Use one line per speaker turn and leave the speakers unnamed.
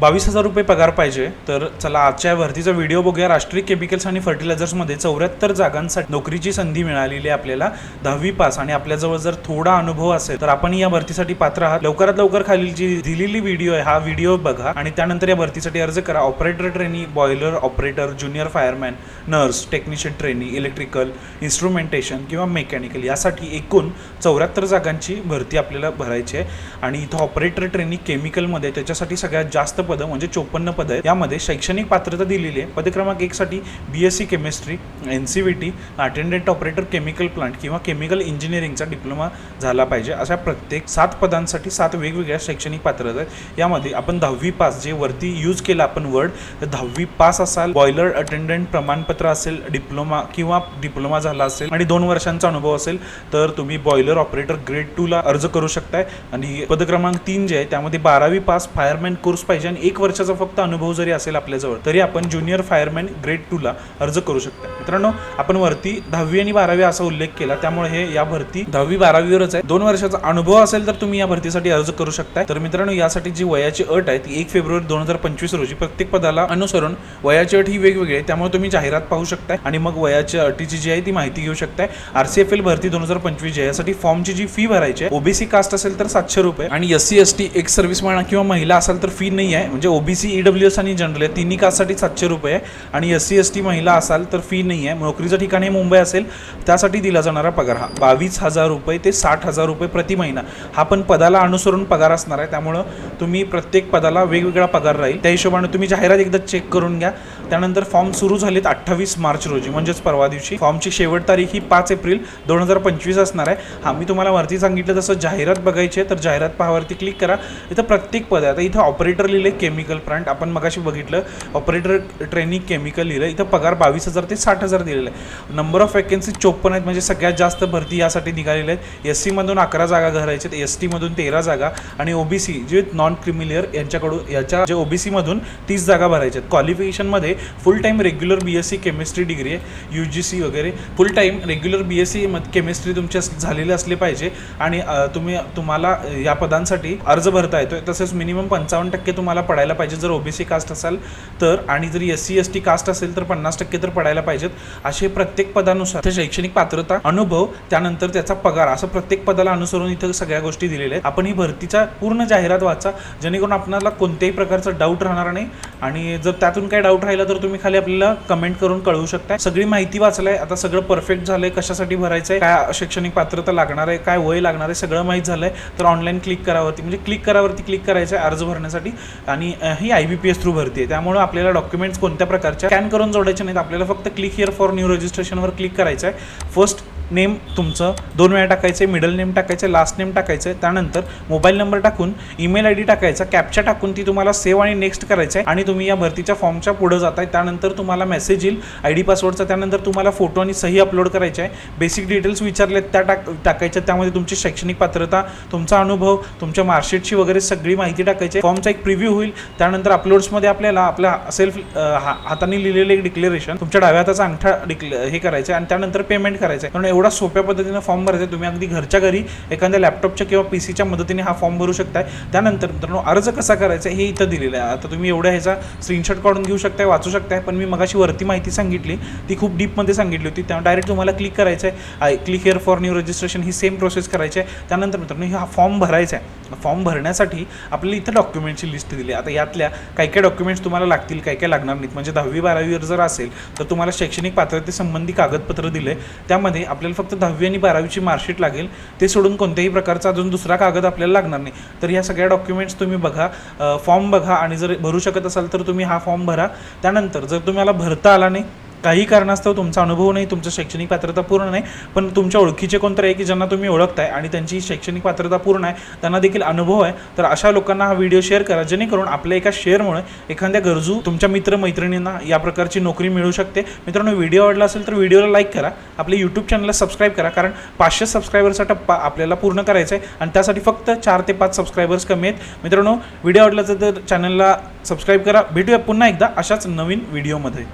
बावीस हजार रुपये पगार पाहिजे. तर चला आजच्या भरतीचा व्हिडिओ बघूया. राष्ट्रीय केमिकल्स आणि फर्टिलायझर्समध्ये चौऱ्याहत्तर जागांसाठी नोकरीची संधी मिळालेली आहे आपल्याला. दहावी पास आणि आपल्याजवळ जर थोडा अनुभव असेल तर आपण या भरतीसाठी पात्र आहात. लवकरात लवकर खालील जी दिलेली व्हिडिओ आहे हा व्हिडिओ बघा आणि त्यानंतर या भरतीसाठी अर्ज करा. Operator trainee boiler operator junior fireman nurse technician trainee electrical instrumentation किंवा मेकॅनिकल यासाठी एकूण चौऱ्याहत्तर जागांची भरती आपल्याला भरायची आहे. आणि इथं ऑपरेटर ट्रेनिंग केमिकलमध्ये त्याच्यासाठी सगळ्यात जास्त पदं म्हणजे चोपन्न पदं आहेत. यामध्ये शैक्षणिक पात्रता दिलेली आहे. पद क्रमांक एकसाठी B S C chemistry N C V T attendant operator chemical plant किंवा केमिकल इंजिनिअरिंगचा डिप्लोमा झाला पाहिजे. अशा प्रत्येक सात पदांसाठी सात वेगवेगळ्या शैक्षणिक पात्रता आहेत. यामध्ये आपण दहावी पास जे वरती यूज केला आपण वर्ड तर दहावी पास असाल बॉयलर अटेंडंट प्रमाणपत्र असेल डिप्लोमा किंवा डिप्लोमा झाला असेल आणि दोन वर्षांचा अनुभव असेल तर तुम्ही बॉयलर ऑपरेटर ग्रेड टूला अर्ज करू शकताय. आणि पद क्रमांक तीन जे आहे त्यामध्ये बारावी पास फायरमॅन कोर्स पाहिजे आणि एक वर्षाचा फक्त अनुभव जरी असेल आपल्याजवळ तरी आपण ज्युनियर फायरमॅन ग्रेड टूला अर्ज करू शकता. मित्रांनो आपण वरती दहावी आणि बारावी असा उल्लेख केला त्यामुळे हे या भरती दहावी बारावीवरच आहे. दोन वर्षाचा अनुभव असेल तर तुम्ही या भरतीसाठी अर्ज करू शकताय. तर मित्रांनो यासाठी जी वयाची अट आहे ती एक फेब्रुवारी दोन हजार पंचवीस रोजी प्रत्येक पदाला अनुसरून वयाची अट ही वेगवेगळी आहे त्यामुळे तुम्ही जाहिरात पाहू शकताय आणि मग वयाच्या अटीची जी आहे ती माहिती घेऊ शकताय. आरसीएफएल भरती दोन हजार पंचवीस जी आहे यासाठी फॉर्मची जी फी भरायची आहे ओबीसी कास्ट असेल तर सातशे रुपये आणि एस सी एस टी एक सर्व्हिस म्हणा किंवा महिला असेल तर फी नाही आहे. म्हणजे ओबीसी ईडब्ल्यू एस आणि जनरल आहे. तिन्ही कास्टसाठी सातशे रुपये आहे. आणि एस सी एस टी महिला असाल तर फी नाही आहे. नोकरीचं ठिकाण हे मुंबई असेल त्यासाठी दिला जाणारा पगार हा. बावीस हजार रुपये ते साठ हजार रुपये प्रति महिना. हा पण पदाला अनुसरून पगार असणार आहे. त्यामुळं तुम्ही प्रत्येक पदाला वेगवेगळा पगार राहील. त्या हिशोबाने तुम्ही जाहिरात एकदा चेक करून घ्या. त्यानंतर फॉर्म सुरू झालेत अठ्ठावीस मार्च रोजी. म्हणजेच परवा दिवशी. फॉर्मची शेवट तारीख ही पाच एप्रिल दोन हजार पंचवीस असणार आहे. हा मी तुम्हाला वरती सांगितलं तसं जाहिरात बघायची आहे तर जाहिरात पहावरती क्लिक करा. इथं प्रत्येक पद आहे. आता इथं ऑपरेटर लिहिले. केमिकल प्लांट आपण मगाशी बघितलं ऑपरेटर ट्रेनिंग केमिकल लिहिलं इथं पगार बावीस हजार ते साठ हजार दिलेला आहे. नंबर ऑफ वॅकन्सी चोपन्न आहेत म्हणजे सगळ्यात जास्त भरती यासाठी निघालेल्या आहेत. एस सीमधून अकरा जागा घरायच्या आहेत. एस टीमधून तेरा जागा आणि ओबीसी जे नॉन क्रिमिलियर यांच्याकडून याच्या जे ओबीसीमधून तीस जागा भरायच्या आहेत. क्वालिफिकेशनमध्ये full time regular B S C chemistry degree आहे यू जी सी वगैरे. Full time regular B S C chemistry तुमच्या झालेले असले पाहिजे. आणि तुम्ही तुम्हाला या पदांसाठी अर्ज भरता येतो तसेच मिनिमम पंचावन्न टक्के तुम्हाला पडायला पाहिजे. जर ओबीसी कास्ट असाल तर आणि जर S C S T caste असेल तर पन्नास टक्के तर पडायला पाहिजेत. असे प्रत्येक पदानुसार ते शैक्षणिक पात्रता अनुभव त्यानंतर त्याचा पगार असं प्रत्येक पदाला अनुसरून इथं सगळ्या गोष्टी दिलेल्या आहेत. आपण ही भरतीचा पूर्ण जाहिरात वाचा. जेणेकरून आपणाला कोणत्याही प्रकारचा डाऊट राहणार नाही. आणि जर त्यातून काही डाऊट राहिला तर तुम्ही खाली आपल्याला कमेंट करून कळवू शकता सगळी माहिती वाचलाय. आता सगळं परफेक्ट झालंय. कशासाठी भरायचं आहे काय शैक्षणिक पात्रता लागणार आहे? काय वय लागणार आहे? सगळं माहीत झालंय. तर ऑनलाईन क्लिक करावरती म्हणजे क्लिक करावरती क्लिक करायचं आहे अर्ज भरण्यासाठी. आणि ही I B P S through भरती आहे त्यामुळे आपल्याला डॉक्युमेंट्स कोणत्या प्रकारच्या स्कॅन करून जोडायचे नाहीत. आपल्याला फक्त क्लिक हिअर फॉर न्यू रजिस्ट्रेशनवर क्लिक करायचं आहे फर्स्ट नेम तुमचं दोन वेळा टाकायचं आहे मिडल नेम टाकायचं आहे लास्ट नेम टाकायचं आहे त्यानंतर मोबाईल नंबर टाकून ईमेल आय डी टाकायचा कॅपच्या टाकून ती तुम्हाला सेव्ह आणि नेक्स्ट करायचं आहे. आणि तुम्ही या भरतीच्या फॉर्मच्या पुढे जाताय त्यानंतर तुम्हाला मेसेज येईल आय डी पासवर्डचा त्यानंतर तुम्हाला फोटो आणि सही अपलोड करायचे आहे. बेसिक डिटेल्स विचारले त्या टाक टाकायच्या त्यामध्ये तुमची शैक्षणिक पात्रता तुमचा अनुभव तुमच्या मार्कशीटची वगैरे सगळी माहिती टाकायची फॉर्मचा एक प्रिव्ह्यू होईल त्यानंतर अपलोड्समध्ये आपल्याला आपल्या सेल्फ हाताने लिहिलेलं एक डिक्लेरेशन तुमच्या डाव्या हाताचा अंगठा डिक्ले हे करायचं आहे आणि त्यानंतर पेमेंट करायचं आहे. एवढा सोप्या पद्धतीनं फॉर्म भरायचा आहे. तुम्ही अगदी घरच्या घरी एखाद्या लॅपटॉपच्या किंवा पी सीच्या मदतीने हा फॉर्म भरू शकताय. त्यानंतर मित्रांनो अर्ज कसा करायचा हे इथं दिलेलं आहे. आता तुम्ही एवढ्या ह्याचा स्क्रीनशॉट काढून घेऊ शकताय वाचू शकताय पण मी मगाशी वरती माहिती सांगितली ती खूप डीपमध्ये सांगितली होती. त्यामुळे डायरेक्ट तुम्हाला क्लिक करायचं आहे click here for new registration he same process करायची आहे. त्यानंतर मित्रांनो हा फॉर्म भरायचा आहे. फॉर्म भरण्यासाठी आपल्याला इथं डॉक्युमेंटची लिस्ट दिली आता यातल्या काही काही डॉक्युमेंट्स तुम्हाला लागतील काही काही लागणार नाहीत. म्हणजे दहावी बारावीवर जर असेल तर तुम्हाला शैक्षणिक पात्रतेसंबंधी कागदपत्र दिले त्यामध्ये आपल्याला फक्त दहावी आणि बारावीची मार्कशीट लागेल. ते सोडून कोणत्याही प्रकारचा अजून दुसरा कागद आपल्याला लागणार नाही. तर ह्या सगळ्या डॉक्युमेंट्स तुम्ही बघा फॉर्म बघा आणि जर भरू शकत असाल तर तुम्ही हा फॉर्म भरा. त्यानंतर जर तुम्हाला भरता आला नाही काही कारणास्तव तुमचा अनुभव नाही तुमचं शैक्षणिक पात्रता पूर्ण नाही पण तुमच्या ओळखीचे कोणतरी आहे की ज्यांना तुम्ही ओळखताय आणि त्यांची शैक्षणिक पात्रता पूर्ण आहे त्यांना देखील अनुभव आहे. तर अशा लोकांना हा व्हिडिओ शेअर करा जेणेकरून आपल्या एका शेअरमुळे एखाद्या गरजू तुमच्या मित्र मैत्रिणींना या प्रकारची नोकरी मिळू शकते. मित्रांनो व्हिडिओ आवडला असेल तर व्हिडिओला लाईक करा आपल्या यूट्यूब चॅनलला सबस्क्राईब करा कारण पाचशे सबस्क्रायबरचा टप्पा आपल्याला पूर्ण करायचा आहे आणि त्यासाठी फक्त चार ते पाच सबस्क्रायबर्स कमी आहेत. मित्रांनो व्हिडिओ आवडला तर चॅनलला सबस्क्राईब करा. भेटूया पुन्हा एकदा अशाच नवीन व्हिडिओमध्ये.